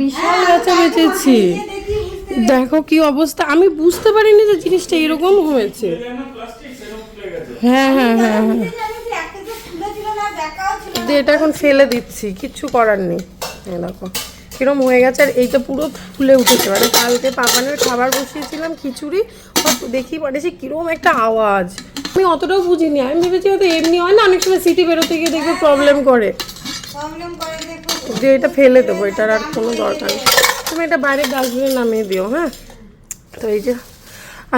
বিশাল বেচা বেচেছি। দেখো কি অবস্থা আমি বুঝতে পারিনি যে জিনিসটা এরকম হয়েছে। হ্যাঁ হ্যাঁ হ্যাঁ হ্যাঁ। এটা এখন ফেলে দিচ্ছি কিচ্ছু করার নেই। এই দেখো কিরম হয়ে গেছে আর এইটা পুরো ফুলে উঠেছে। মানে কালকে পাপানের খাবার বসিয়েছিলাম খিচুড়ি দেখি পাঠিয়েছি কিরম একটা আওয়াজ। আমি অতটাও বুঝিনি আমি ভেবেছি হয়তো এমনি হয় না অনেক সময় সিটি বেরোতে গিয়ে দেখবে প্রবলেম করে। প্রবলেম করে যে এটা ফেলে দেবো এটার আর কোনো দরকার নেই। তুমি এটা বাইরে ডাস্টবিনে নামিয়ে দিও হ্যাঁ? তো এই যে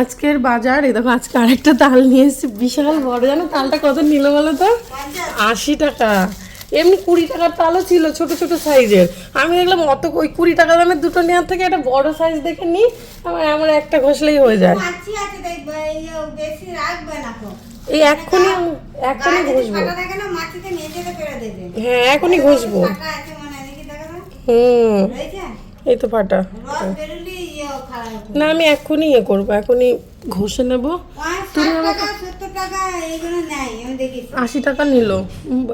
আজকের বাজার এই দেখো আজকে আরেকটা তাল নিয়ে এসেছি বিশাল বড়। জানো তালটা কত নিল বলো তো? আশি টাকা। এমনি কুড়ি টাকার তালও ছিল ছোট ছোট সাইজের। আমি দেখলাম অত ওই কুড়ি টাকা দামের দুটো নেওয়ার থেকে একটা বড় সাইজ দেখে নিই আমার আমার একটা ঘষলেই হয়ে যায়। এই এক্ষুনি এক্ষুনি ঘষবো। হ্যাঁ এখনই ঘষবো ফাটা আছে মানে দেখি দেখা দাও হুম এই তো ফাটা না আমি এক্ষুনি ইয়ে করব এখনই ঘষে নেব। দেখেছি আশি টাকা নিল।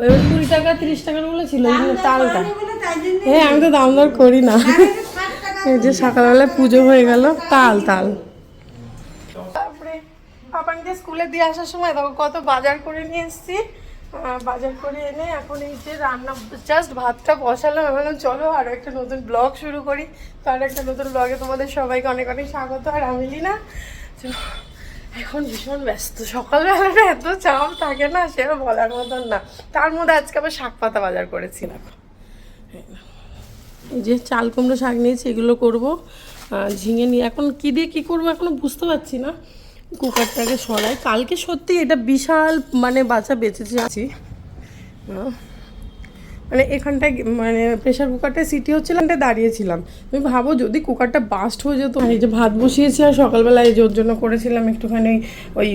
এবার কুড়ি টাকা তিরিশ টাকারগুলো ছিল তালটা। বলে হ্যাঁ আমি তো দাম দর করি না। এই যে সকালবেলা পুজো হয়ে গেল তাল তাল। তারপরে পাপানকে স্কুলে দিয়ে আসার সময় দেখো কত বাজার করে নিয়ে এসেছি। বাজার করে এনে এখন এই যে রান্না জাস্ট ভাতটা বসালাম বললাম চলো আরও একটা নতুন ব্লগ শুরু করি। তো আর একটা নতুন ব্লগে তোমাদের সবাইকে অনেক অনেক স্বাগত। আর আমি না এখন ভীষণ ব্যস্ত। সকালবেলাটা এত চাপ থাকে না সে বলার মতন না। তার মধ্যে আজকে আবার শাক পাতা বাজার করেছি, দেখো। এই যে চাল কুমড়ো শাক নিয়েছি, এগুলো করব। ঝিঙে নিয়ে এখন কী দিয়ে কী করব এখনও বুঝতে পারছি না। কুকারটাকে সরাই। কালকে সত্যি এটা বিশাল মানে বাচ্চা বেঁচেছে আছি মানে এখানটায় মানে প্রেশার কুকারটায় সিটি হচ্ছিল এখানটায় দাঁড়িয়েছিলাম। তুমি ভাবো যদি কুকারটা বাস্ট হয়ে যেত, এই যে ভাত বসিয়েছি আর সকালবেলায় ওর জন্য করেছিলাম একটুখানি ওই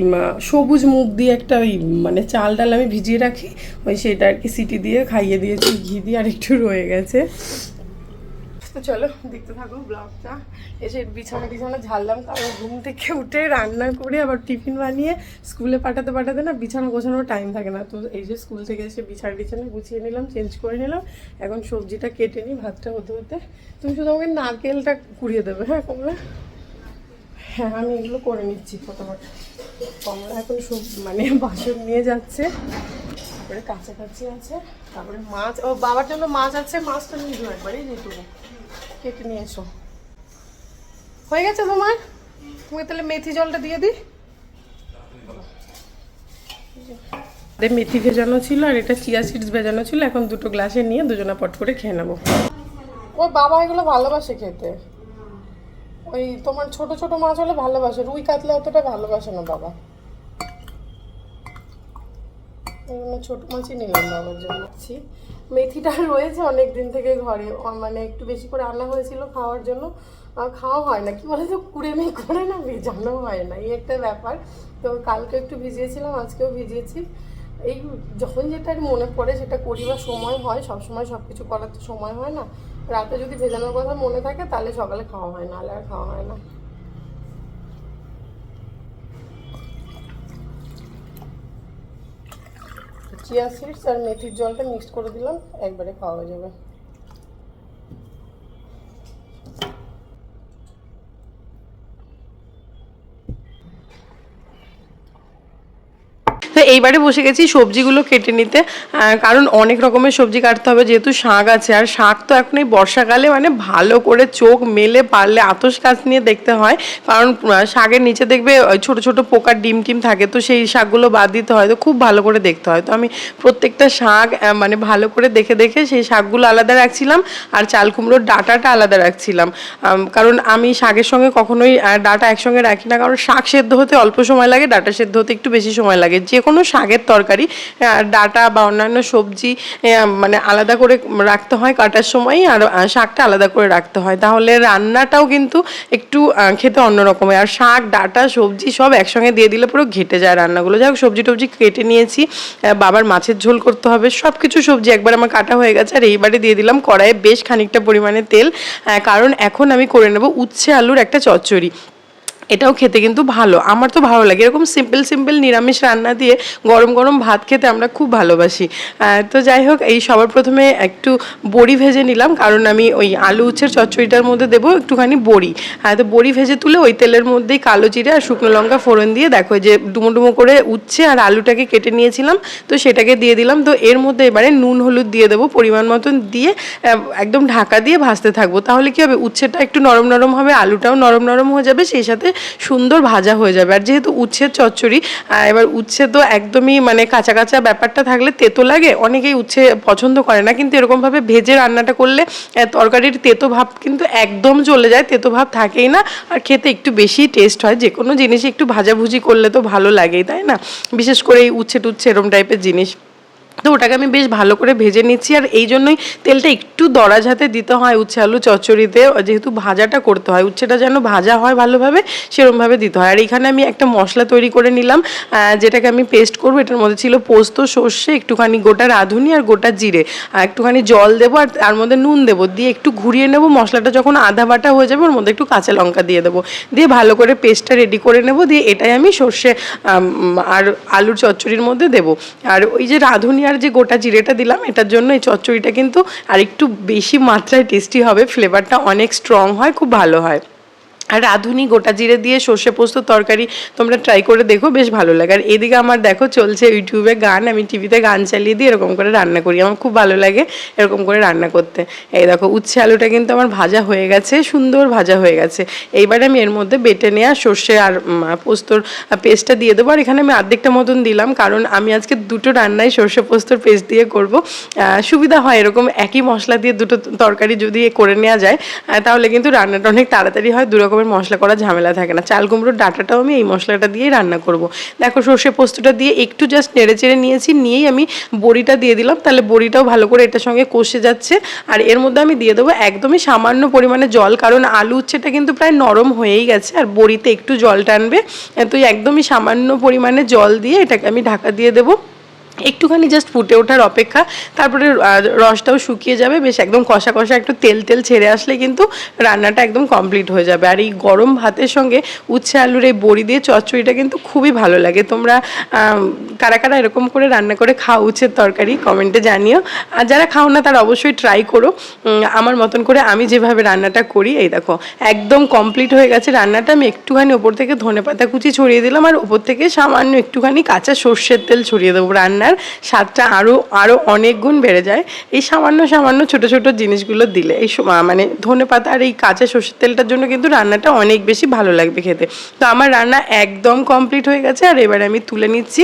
সবুজ মুখ দিয়ে একটা ওই মানে চাল ডাল আমি ভিজিয়ে রাখি, ওই সেটা আর কি সিটি দিয়ে খাইয়ে দিয়েছি, ঘি দিয়ে আর একটু রয়ে গেছে। তো চলো, দেখতে থাকো ব্লগটা এসে বিছানা টিছানা ঝাড়লাম কারণ ঘুম থেকে উঠে রান্না করে আবার টিফিন বানিয়ে স্কুলে পাঠাতে পাঠাতে না বিছানা গোছানোর টাইম থাকে না। তো এই যে স্কুল থেকে এসে বিছানা টিছানা গুছিয়ে নিলাম চেঞ্জ করে নিলাম। এখন সবজিটা কেটে নিই, ভাতটা হতে হতে। তুমি শুধু আমাকে নারকেলটা কুড়িয়ে দেবে হ্যাঁ কমলা? হ্যাঁ আমি এগুলো করে নিচ্ছি, ফটোফট। কমলা এখন সব মানে বাসন নিয়ে যাচ্ছে। তারপরে কাছাকাছি আছে, তারপরে মাছ। ও, বাবার জন্য মাছ আছে মাছটা নিয়ে যাও একবারই যেটুকু কেটে নিয়ে এসো হয়ে গেছে তোমার? তুমি তাহলে মেথি জলটা দিয়ে দিই। মেথি ভেজানো ছিল আর এটা চিয়া সিডস ভেজানো ছিল, এখন দুটো গ্লাসে নিয়ে দুজনা পট করে খেয়ে নেব। ওর বাবা এগুলো ভালোবাসে খেতে। ওই তোমার ছোট ছোট মাছ হলে ভালোবাসে, রুই কাতলা অতটা ভালোবাসে না বাবা এই জন্য ছোট মাছই নিলাম বাবার জন্য মেথিটা রয়েছে অনেক দিন থেকে ঘরে। মানে একটু বেশি করে আনা হয়েছিল খাওয়ার জন্য। খাওয়া হয় না। কি বলে তো কুড়েমি করে না ভেজানো হয় না। এই একটা ব্যাপার। তো কালকে একটু ভিজিয়েছিলাম, আজকেও ভিজিয়েছি। এই যখন যেটা মনে পড়ে সেটা করি বা সময় হয়। সব সময় সব কিছু করার তো সময় হয় না। রাতে যদি ভেজানোর কথা মনে থাকে তাহলে সকালে খাওয়া হয় না আর খাওয়া হয় না। চিয়া সিডস আর মেথির জলটা মিক্স করে দিলাম একবারে পাওয়া যাবে। এইবারে বসে গেছি সবজিগুলো কেটে নিতে। কারণ অনেক রকমের সবজি কাটতে হবে, যেহেতু শাক আছে। আর শাক তো এখন এই বর্ষাকালে মানে ভালো করে চোখ মেলে পারলে আতস কাজ নিয়ে দেখতে হয়। কারণ শাকের নিচে দেখবে ছোট ছোট পোকার ডিম টিম থাকে, তো সেই শাকগুলো বাদ দিতে হয়, তো খুব ভালো করে দেখতে হয়। তো আমি প্রত্যেকটা শাক মানে ভালো করে দেখে দেখে সেই শাকগুলো আলাদা রাখছিলাম আর চাল কুমড়োর ডাটাটা আলাদা রাখছিলাম। কারণ আমি শাকের সঙ্গে কখনোই ডাটা একসঙ্গে রাখি না। কারণ শাক সেদ্ধ হতে অল্প সময় লাগে, ডাটা সেদ্ধ হতে একটু বেশি সময় লাগে। যে কোনো শাকের তরকারি ডাটা বা অন্যান্য সবজি মানে আলাদা করে রাখতে হয় কাটার সময় আর শাকটা আলাদা করে রাখতে হয়। তাহলে রান্নাটাও কিন্তু একটু খেতে অন্যরকমের আর শাক, ডাটা, সবজি সব একসঙ্গে দিয়ে দিলে পুরো ঘেটে যায় রান্নাগুলো। যাই হোক, সবজি টবজি কেটে নিয়েছি বাবার মাছের ঝোল করতে হবে। সব কিছু সবজি একবার আমার কাটা হয়ে গেছে আর এইবারে দিয়ে দিলাম কড়াইয়ে বেশ খানিকটা পরিমাণে তেল। কারণ এখন আমি করে নেব উচ্ছে আলুর একটা চচ্চড়ি। এটাও খেতে কিন্তু ভালো। আমার তো ভালো লাগে। এরকম সিম্পল সিম্পল নিরামিষ রান্না দিয়ে গরম গরম ভাত খেতে আমরা খুব ভালোবাসি। তো যাই হোক, এই সবার প্রথমে একটু বড়ি ভেজে নিলাম। কারণ আমি ওই আলু উচ্ছের চচ্চড়িটার মধ্যে দেবো একটুখানি বড়ি। হ্যাঁ তো বড়ি ভেজে তুলে ওই তেলের মধ্যেই কালো জিরে আর শুকনো লঙ্কা ফোড়ন দিয়ে দেখো যে ডুমো ডুমো করে উচ্ছে আর আলুটাকে কেটে নিয়েছিলাম। তো সেটাকে দিয়ে দিলাম। তো এর মধ্যে এবারে নুন, হলুদ দিয়ে দেবো পরিমাণ মতন দিয়ে একদম ঢাকা দিয়ে ভাজতে থাকব। তাহলে কি হবে? উচ্ছেটা একটু নরম নরম হবে, আলুটাও নরম নরম হয়ে যাবে। সেই সাথে সুন্দর ভাজা হয়ে যাবে। আর যেহেতু উচ্ছের চচ্চড়ি এবার উচ্ছে তো একদমই মানে কাঁচা কাঁচা ব্যাপারটা থাকলে তেতো লাগে। অনেকেই উচ্ছে পছন্দ করে না, কিন্তু এরকমভাবে ভেজে রান্নাটা করলে তরকারির তেতো ভাব কিন্তু একদম চলে যায়, তেতো ভাব থাকেই না। আর খেতে একটু বেশি টেস্ট হয়। যে কোনো জিনিসই একটু ভাজাভুজি করলে তো ভালো লাগেই, তাই না? বিশেষ করে এই উচ্ছে টুচ্ছে এরম টাইপের জিনিস। তো ওটাকে আমি বেশ ভালো করে ভেজে নিচ্ছি। আর এই জন্যই তেলটা একটু দরাজ হাতে দিতে হয় উচ্ছে আলু চচ্চড়িতে। যেহেতু ভাজাটা করতে হয়, উচ্ছেটা যেন ভাজা হয় ভালোভাবে সেরমভাবে দিতে হয়। আর এখানে আমি একটা মশলা তৈরি করে নিলাম যেটাকে আমি পেস্ট করব। এটার মধ্যে ছিল পোস্ত, সর্ষে, একটুখানি গোটা রাঁধুনি আর গোটা জিরে। আর একটুখানি জল দেবো আর তার মধ্যে নুন দেবো। দিয়ে একটু ঘুরিয়ে নেব, মশলাটা যখন আধা বাটা হয়ে যাবে ওর মধ্যে একটু কাঁচা লঙ্কা দিয়ে দেবো। দিয়ে ভালো করে পেস্টটা রেডি করে নেব। দিয়ে এটাই আমি সর্ষে আর আলুর চচ্চড়ির মধ্যে দেবো। আর ওই যে রাঁধুনি আর যে গোটা জিরেটা দিলাম, এটার জন্য এই চচ্চড়িটা কিন্তু আর একটু বেশি মাত্রায় টেস্টি হবে ফ্লেভারটা অনেক স্ট্রং হয়, খুব ভালো হয়। আর রাঁধুনি গোটা জিরে দিয়ে সর্ষে পোস্ত তরকারি তোমরা ট্রাই করে দেখো, বেশ ভালো লাগে। আর এদিকে আমার দেখো চলছে ইউটিউবে গান, আমি টিভিতে গান চালিয়ে দিয়ে এরকম করে রান্না করি। আমার খুব ভালো লাগে এরকম করে রান্না করতে। এই দেখো, উচ্ছে আলুটা কিন্তু আমার ভাজা হয়ে গেছে, সুন্দর ভাজা হয়ে গেছে। এইবারে আমি এর মধ্যে বেটে নেওয়া সর্ষে আর পোস্তর পেস্টটা দিয়ে দেবো। আর এখানে আমি আর্ধেকটা মতন দিলাম, কারণ আমি আজকে দুটো রান্নাই সর্ষে পোস্তর পেস্ট দিয়ে করব। সুবিধা হয় এরকম একই মশলা দিয়ে দুটো তরকারি যদি করে নেওয়া যায় তাহলে কিন্তু রান্নাটা অনেক তাড়াতাড়ি হয় দু রকমের মশলা করার ঝামেলা থাকে না। চাল, কুমড়োর ডাটাটাও আমি এই মশলাটা দিয়েই রান্না করব। দেখো, সর্ষে পোস্তটা দিয়ে একটু জাস্ট নেড়ে চেড়ে নিয়েছি, নিয়েই আমি বড়িটা দিয়ে দিলাম। তাহলে বড়িটাও ভালো করে এটার সঙ্গে কষে যাচ্ছে। আর এর মধ্যে আমি দিয়ে দেবো একদমই সামান্য পরিমাণে জল, কারণ আলু উচ্ছেটা কিন্তু প্রায় নরম হয়েই গেছে। আর বড়িতে একটু জল টানবে তো একদমই সামান্য পরিমাণে জল দিয়ে এটাকে আমি ঢাকা দিয়ে দেবো। একটুখানি জাস্ট ফুটে ওঠার অপেক্ষা। তারপরে রসটাও শুকিয়ে যাবে। বেশ একদম কষা কষা একটু তেল তেল ছেড়ে আসলে কিন্তু রান্নাটা একদম কমপ্লিট হয়ে যাবে। আর এই গরম ভাতের সঙ্গে উচ্ছে আলুর এই বড়ি দিয়ে চচ্চড়িটা কিন্তু খুবই ভালো লাগে। তোমরা কারা কারা এরকম করে রান্না করে খাও উচ্ছের তরকারি কমেন্টে জানিও। আর যারা খাও না, তারা অবশ্যই ট্রাই করো। আমার মতন করে আমি যেভাবে রান্নাটা করি, এই দেখো, একদম কমপ্লিট হয়ে গেছে রান্নাটা। আমি একটুখানি ওপর থেকে ধনে পাতা কুচি ছড়িয়ে দিলাম, আর ওপর থেকে সামান্য একটুখানি কাঁচা সর্ষের তেল ছড়িয়ে দেবো রান্নার। স্বাদটা আরও আরও অনেক গুণ বেড়ে যায়। এই সামান্য সামান্য ছোট ছোট জিনিসগুলো দিলে এই মানে ধনে পাতা আর এই কাঁচা সর্ষের তেলটার জন্য কিন্তু রান্নাটা অনেক বেশি ভালো লাগবে খেতে। তো আমার রান্না একদম কমপ্লিট হয়ে গেছে আর এবারে আমি তুলে নিচ্ছি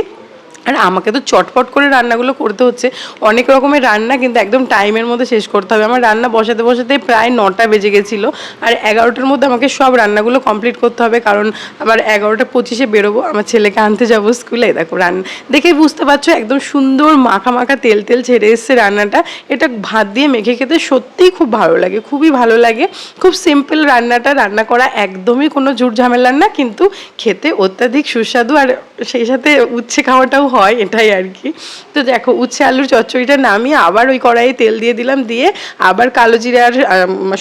আর আমাকে তো চটপট করে রান্নাগুলো করতে হচ্ছে। অনেক রকমের রান্না কিন্তু একদম টাইমের মধ্যে শেষ করতে হবে। আমার রান্না বসাতে বসাতে প্রায় নটা বেজে গেছিল। আর এগারোটার মধ্যে আমাকে সব রান্নাগুলো কমপ্লিট করতে হবে। কারণ আবার এগারোটা পঁচিশে বেরোবো, আমার ছেলেকে আনতে যাব স্কুলে দেখো রান্না দেখেই বুঝতে পারছ একদম সুন্দর মাখা মাখা তেল তেল ছেড়ে এসছে রান্নাটা। এটা ভাত দিয়ে মেখে খেতে সত্যিই খুব ভালো লাগে, খুবই ভালো লাগে। খুব সিম্পল রান্নাটা, রান্না করা একদমই কোনো ঝুট ঝামেলার না, কিন্তু খেতে অত্যাধিক সুস্বাদু। আর সেই সাথে উচ্ছে খাওয়াটাও হয় এটাই আর কি। তো দেখো, উচ্ছে আলুর চচ্চড়িটা নামিয়ে আবার ওই কড়াইয়ে তেল দিয়ে দিলাম, দিয়ে আবার কালো জিরে আর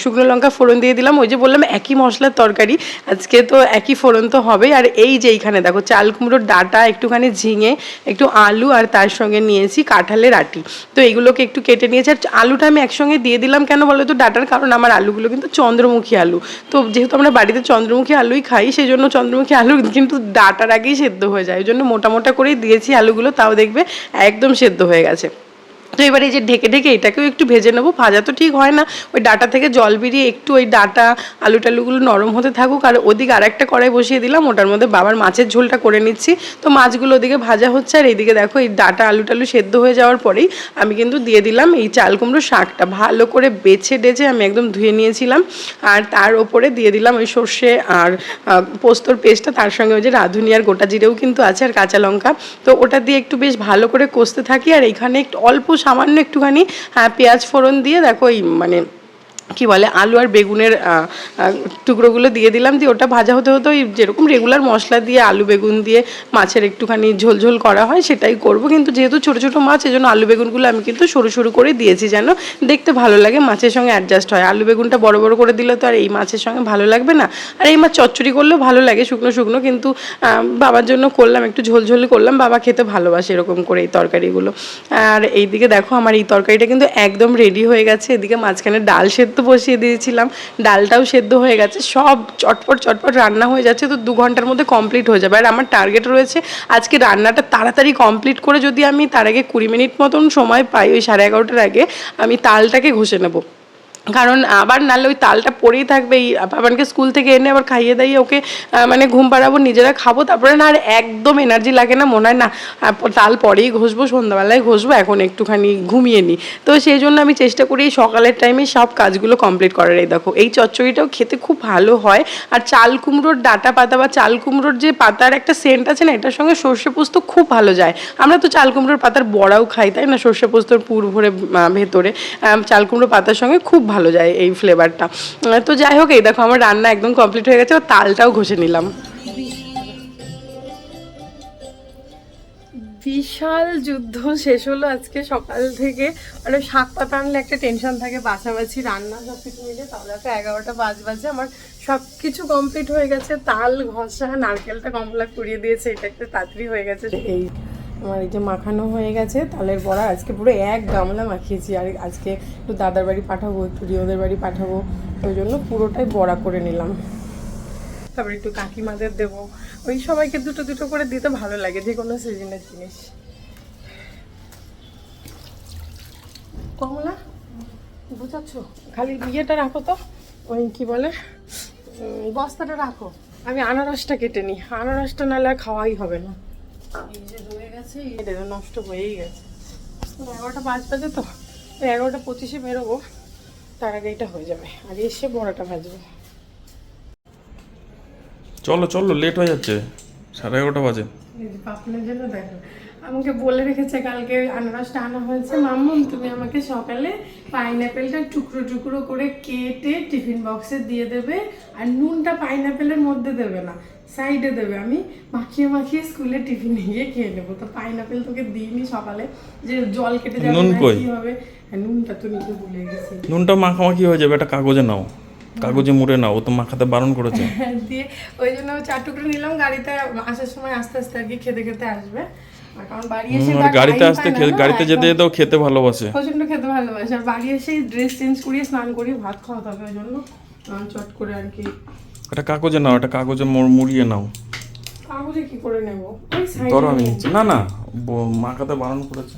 শুকনো লঙ্কা ফোড়ন দিয়ে দিলাম। ওই যে বললাম, একই মশলার তরকারি। আজকে তো একই ফোড়ন তো হবেই। আর এই যে এইখানে দেখো, চাল কুমড়োর ডাটা, একটুখানি ঝিঙে, একটু আলু আর তার সঙ্গে নিয়েছি কাঁঠালের আটি। তো এইগুলোকে একটু কেটে নিয়েছি। আর আলুটা আমি একসঙ্গে দিয়ে দিলাম কেন বলো তো? ডাটার কারণ আমার আলুগুলো কিন্তু চন্দ্রমুখী আলু। তো যেহেতু আমরা বাড়িতে চন্দ্রমুখী আলুই খাই সেই জন্য চন্দ্রমুখী আলু কিন্তু ডাটার আগেই সেদ্ধ হয়ে যায়। ওই জন্য মোটা মোটা করেই দিয়েছি আলুগুলো তাও দেখবে একদম সেদ্ধ হয়ে গেছে। তো এবার এই যে ঢেকে ঢেকে এটাকেও একটু ভেজে নেব। ভাজা তো ঠিক হয় না। ওই ডাটা থেকে জল বেরিয়ে একটু ওই ডাটা, আলু টালুগুলো নরম হতে থাকুক। আর ওদিকে আর একটা কড়াই বসিয়ে দিলাম। ওটার মধ্যে বাবার মাছের ঝোলটা করে নিচ্ছি। তো মাছগুলো ওদিকে ভাজা হচ্ছে। আর এইদিকে দেখো এই ডাটা, আলু টালু সেদ্ধ হয়ে যাওয়ার পরেই আমি কিন্তু দিয়ে দিলাম এই চাল কুমড়ো শাকটা। ভালো করে বেছে ডেছে আমি একদম ধুয়ে নিয়েছিলাম। আর তার ওপরে দিয়ে দিলাম ওই সর্ষে আর পোস্তর পেস্টটা। তার সঙ্গে ওই যে রাঁধুনি আর গোটা জিরেও কিন্তু আছে আর কাঁচা লঙ্কা। তো ওটা দিয়ে একটু বেশ ভালো করে কষতে থাকি। আর এখানে একটু অল্প সামান্য একটুখানি হ্যাঁ পেঁয়াজ ফোড়ন দিয়ে দেখো ওই মানে কি বলে, আলু আর বেগুনের টুকরোগুলো দিয়ে দিলাম, দিয়ে ওটা ভাজা হতে হতে ওই যেরকম রেগুলার মশলা দিয়ে আলু বেগুন দিয়ে মাছের একটুখানি ঝোল ঝোল করা হয়, সেটাই করব। কিন্তু যেহেতু ছোটো ছোটো মাছ, এজন্য আলু বেগুনগুলো আমি কিন্তু সরু সরু করে দিয়েছি যেন দেখতে ভালো লাগে, মাছের সঙ্গে অ্যাডজাস্ট হয়। আলু বেগুনটা বড় বড় করে দিলে তো আর এই মাছের সঙ্গে ভালো লাগবে না। আর এই মাছ চচ্চড়ি করলেও ভালো লাগে, শুকনো শুকনো, কিন্তু বাবার জন্য করলাম, একটু ঝোল ঝোল করলাম, বাবা খেতে ভালোবাসে এরকম করে এই তরকারিগুলো। আর এইদিকে দেখো, আমার এই তরকারিটা কিন্তু একদম রেডি হয়ে গেছে, এদিকে মাঝখানে ডাল সেদ্ধ বসিয়ে দিয়েছিলাম, ডালটাও সেদ্ধ হয়ে গেছে, সব চটপট চটপট রান্না হয়ে যাচ্ছে, তো দু ঘণ্টার মধ্যে কমপ্লিট হয়ে যাবে। আর আমার টার্গেট রয়েছে আজকে রান্নাটা তাড়াতাড়ি কমপ্লিট করে যদি আমি তার আগে কুড়ি মিনিট মতন সময় পাই, ওই সাড়ে এগারোটার আগে, আমি তালটাকে ঘষে নেব। কারণ আবার নাহলে ওই তালটা পড়েই থাকবে, এই বাবানকে স্কুল থেকে এনে আবার খাইয়ে দাইয়ে ওকে মানে ঘুম পাড়াবো, নিজেরা খাব, তারপরে না আর একদম এনার্জি লাগে না, মনে হয় না তাল পরেই ঘষবো, সন্ধ্যাবেলায় ঘষবো, এখন একটুখানি ঘুমিয়ে নিই। তো সেই জন্য আমি চেষ্টা করি সকালের টাইমে সব কাজগুলো কমপ্লিট করার, এই দেখো, এই চচ্চড়িটাও খেতে খুব ভালো হয়। আর চাল কুমড়োর ডাটা পাতা বা চাল কুমড়োর যে পাতার একটা সেন্ট আছে না, এটার সঙ্গে সর্ষে পোস্ত খুব ভালো যায়। আমরা তো চাল কুমড়োর পাতার বড়াও খাই, তাই না? সর্ষে পোস্তর পুর ভরে ভেতরে চাল কুমড়ো পাতার সঙ্গে খুব ভালো যায় এই ফ্লেভারটা তো যাই হোক এই দেখো আমার রান্না একদম কমপ্লিট হয়ে গেছে ও তালটাও ঘষে নিলাম। বিশাল যুদ্ধ শেষ হলো আজকে সকাল থেকে। মানে শাক পাতা আনলে একটা টেনশন থাকে বাছাবাছি রান্না সব কিছু মিলে। তাহলে তো এগারোটা বাজ বাজে আমার সব কিছু কমপ্লিট হয়ে গেছে। তাল ঘষা নারকেলটা কমলা কুড়িয়ে দিয়েছে এটা একটা তাড়াতাড়ি হয়ে গেছে। এই আমার এই যে মাখানো হয়ে গেছে, তালের বড়া আজকে পুরো এক গামলা মাখিয়েছি। আর আজকে একটু দাদার বাড়ি পাঠাবো, একটু রিওদের বাড়ি পাঠাবো, ওই জন্য পুরোটাই বড়া করে নিলাম। তারপরে একটু কাকিমাদের দেবো। ওই সবাইকে দুটো দুটো করে দিতে ভালো লাগে, যে কোনো সিজনের জিনিস। কমলা, বুঝাচ্ছ? খালি ইয়েটা রাখো তো, ওই কি বলে বস্তাটা রাখো। আমি আনারসটা কেটে নিই। আনারসটা নাহলে খাওয়াই হবে না। এই যে রয়ে গেছে এটা নষ্ট হয়েই গেছে। এগারোটা পাঁচ বাজে তো এগারোটা পঁচিশে বেরোবো তার আগে এটা হয়ে যাবে আর এসে বড়াটা ভাজবো। চলো চলো লেট হয়ে যাচ্ছে সাড়ে এগারোটা বাজে। এই পাপনের জন্য দেখো আমাকে বলে রেখেছে কালকে আনারসটা আনা হয়েছে। মাম্মুম তুমি আমাকে সকালে পাইনাপেলটা টুকরো টুকরো করে কেটে টিফিন বক্সে দিয়ে দেবে আর নুনটা পাইনাপেলের মধ্যে দেবে না সাইডে দেবে। আমি মাখিয়ে মাখিয়ে স্কুলে টিফিনে গিয়ে খেয়ে নেব। তো পাইনাপেল তোকে দিইনি সকালে যে জল কেটে যাবে নুন কই? হবে? হ্যাঁ, নুনটা তো নিতে ভুলে গেছি। নুনটা মাখামাখি হয়ে যাবে একটা কাগজে নাও। কাগজে মুড়ে নাও ও তো মাখাতে বারণ করেছে। দিয়ে ওই জন্য চার টুকরো নিলাম গাড়িতে আসার সময় আস্তে আস্তে আর কি খেতে খেতে আসবে। কারণ বাড়ি এসে আর গাড়িতে আসতে গাড়িতে যেতে যেতেও খেতে ভালোবাসে। প্রচণ্ড খেতে ভালোবাসে। আর বাড়ি এসে ড্রেস চেঞ্জ করিয়ে স্নান করিয়ে ভাত খাওয়াতে হবে ওই জন্য। চট করে আর কি। একটা কাগজে নাও একটা কাগজে মুড়িয়ে নাও। কাগজে কি করে নেব? ধরো আমি না না মাখাতে বারণ করেছে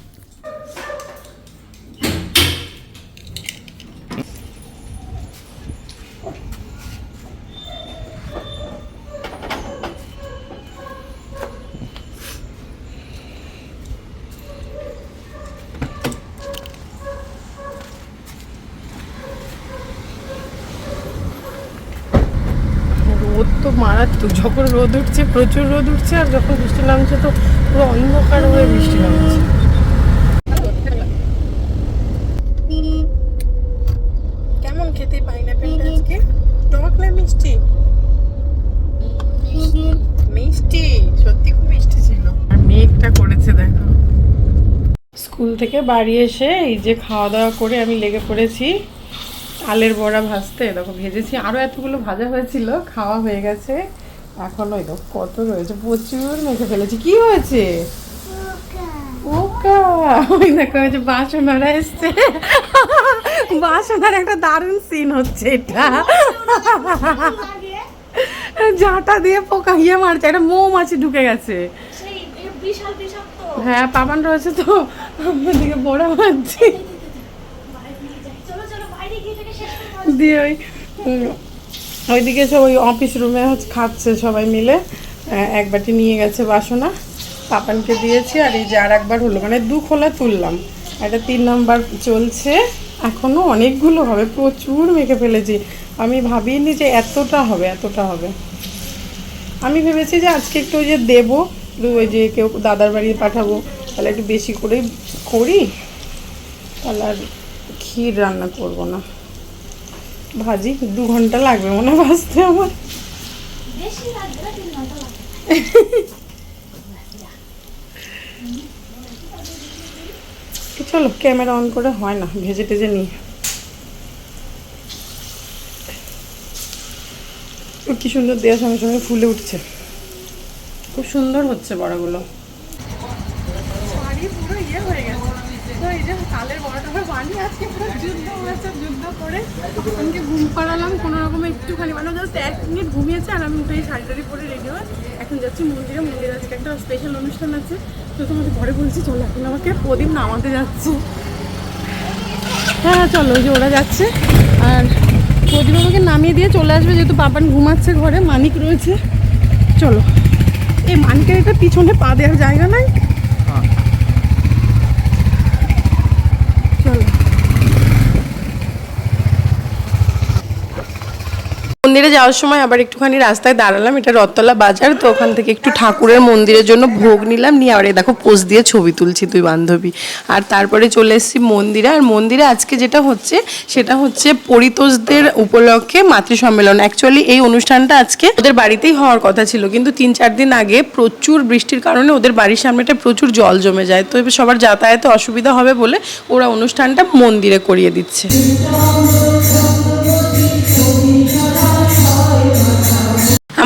রোদ তো মারাত্মক যখন রোদ উঠছে প্রচুর রোদ উঠছে আর যখন বৃষ্টি নামছে তো পুরো অন্ধকার হয়ে বৃষ্টি নামছে। কেমন খেতে পাইনাপেলটা আজকে? টক না মিষ্টি? মিষ্টি। সত্যি খুব মিষ্টি ছিল। আর মেঘটা করেছে দেখো। স্কুল থেকে বাড়ি এসে এই যে খাওয়া দাওয়া করে আমি লেগে পড়েছি আলের বড়া ভাজতে। এরকম ভেজেছি। আরও এতগুলো ভাজা হয়েছিল খাওয়া হয়ে গেছে। এখনও দেখো কত রয়েছে প্রচুর মেখে ফেলেছি কি হয়েছে ওকা ওই দেখো যে বাসনারা এসছে বাসনার একটা দারুণ সিন হচ্ছে এটা ঝাঁটা দিয়ে পোকা ইয়ে মারছে একটা মৌমাছি ঢুকে গেছে হ্যাঁ পাবান রয়েছে তো আমার দিকে বড় মারছি দিয়ে ওই ওইদিকে সব ওই অফিস রুমে হচ্ছে খাচ্ছে সবাই মিলে। এক বাটি নিয়ে গেছে বাসনা, পাপানকে দিয়েছি, আর এই যে আর একবার হলো মানে দু খোলা তুললাম। এটা তিন নাম্বার চলছে এখনও অনেকগুলো হবে, প্রচুর মেখে ফেলেছি। আমি ভাবিনি যে এতটা হবে এতটা হবে। আমি ভেবেছি যে আজকে একটু ওই যে দেবো ওই যে কেউ দাদার বাড়ি পাঠাবো, তাহলে একটু বেশি করেই করি, তাহলে আর ক্ষীর রান্না করব না। ভাজি দু ঘণ্টা লাগবে মনে হয় ভাজতে আমার। চলো ক্যামেরা অন করে হয় না ভেজে টেজে নিয়ে ও কি সুন্দর দেওয়ার সঙ্গে সঙ্গে ফুলে উঠছে। খুব সুন্দর হচ্ছে বড়াগুলো শাড়ি পুরো ইয়ে হয়ে গেছে তো এই যে কালের বড়টা বানিয়ে আজকে পুরো যুদ্ধ যুদ্ধ করে ঘুম পাড়ালাম, কোনো একটুখানি মানে জাস্ট এক মিনিট ঘুমিয়েছে আর আমি পরে রেডি হয়ে এখন মন্দিরে। মন্দিরে একটা স্পেশাল অনুষ্ঠান আছে বলছি, চলো এখন আমাকে প্রদীপ নামাতে যাচ্ছে। হ্যাঁ চলো যে ওরা যাচ্ছে। আর প্রদীপ আমাকে নামিয়ে দিয়ে চলে আসবে, যেহেতু পাপান ঘুমাচ্ছে ঘরে, মানিক রয়েছে। চলো। এই মানিকের একটা পিছনে পা দেওয়ার জায়গা নাই চলো মন্দিরে যাওয়ার সময় আবার একটুখানি রাস্তায় দাঁড়ালাম, এটা রথতলা বাজার, তো ওখান থেকে একটু ঠাকুরের মন্দিরের জন্য ভোগ নিলাম, নিয়ে আবার দেখো পোজ দিয়ে ছবি তুলছি তুই বান্ধবী। আর তারপরে চলে এসেছি মন্দিরে, আর মন্দিরে আজকে যেটা হচ্ছে, সেটা হচ্ছে পরিতোষদের উপলক্ষে মাতৃ সম্মেলন অ্যাকচুয়ালি এই অনুষ্ঠানটা আজকে ওদের বাড়িতেই হওয়ার কথা ছিল, কিন্তু তিন চার দিন আগে প্রচুর বৃষ্টির কারণে ওদের বাড়ির সামনেটা প্রচুর জল জমে যায়, তো সবার যাতায়াতে অসুবিধা হবে বলে ওরা অনুষ্ঠানটা মন্দিরে করিয়ে দিচ্ছে।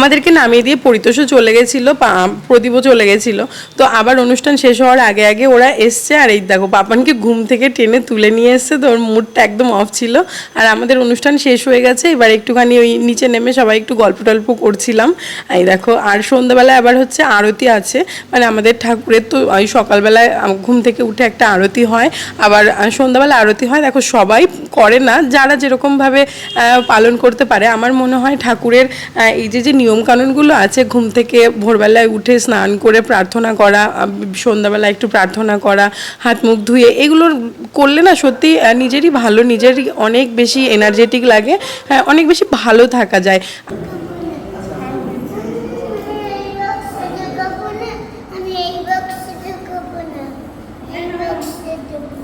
আমাদেরকে নামিয়ে দিয়ে পরিতোষও চলে গেছিল প্রদীপও চলে গেছিল। তো আবার অনুষ্ঠান শেষ হওয়ার আগে আগে ওরা এসছে আর এই দেখো, পাপানকে ঘুম থেকে টেনে তুলে নিয়ে এসছে, তো ওর মুডটা একদম অফ ছিল। আর আমাদের অনুষ্ঠান শেষ হয়ে গেছে, এবার একটুখানি ওই নিচে নেমে সবাই একটু গল্প টল্প করছিলাম। এই দেখো, আর সন্ধ্যাবেলায় আবার হচ্ছে আরতি আছে মানে আমাদের ঠাকুরের তো ওই সকালবেলায় ঘুম থেকে উঠে একটা আরতি হয়। আবার সন্ধ্যাবেলা আরতি হয়, দেখো সবাই করে না, যারা যেরকমভাবে পালন করতে পারে। আমার মনে হয় ঠাকুরের এই যে যে নিয়মকানুনগুলো আছে ঘুম থেকে ভোরবেলায় উঠে স্নান করে প্রার্থনা করা সন্ধ্যাবেলা একটু প্রার্থনা করা হাত মুখ ধুয়ে এগুলো করলে না সত্যি নিজেরই ভালো নিজেরই অনেক বেশি এনার্জেটিক লাগে হ্যাঁ, অনেক বেশি ভালো থাকা যায় আমি এই বক্সে ঢুকবো না এই বক্সে ঢুকবো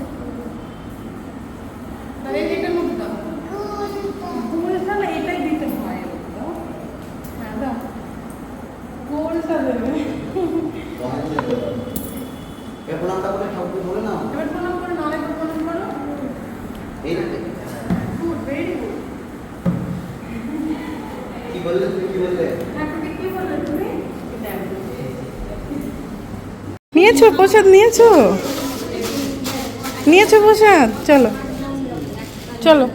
প্রণামটা করে ঠাকুরকে বলে নাও এই কি বললে তুমি কি বললে নিয়েছো? নিয়েছো প্রসাদ? চলো। চলো।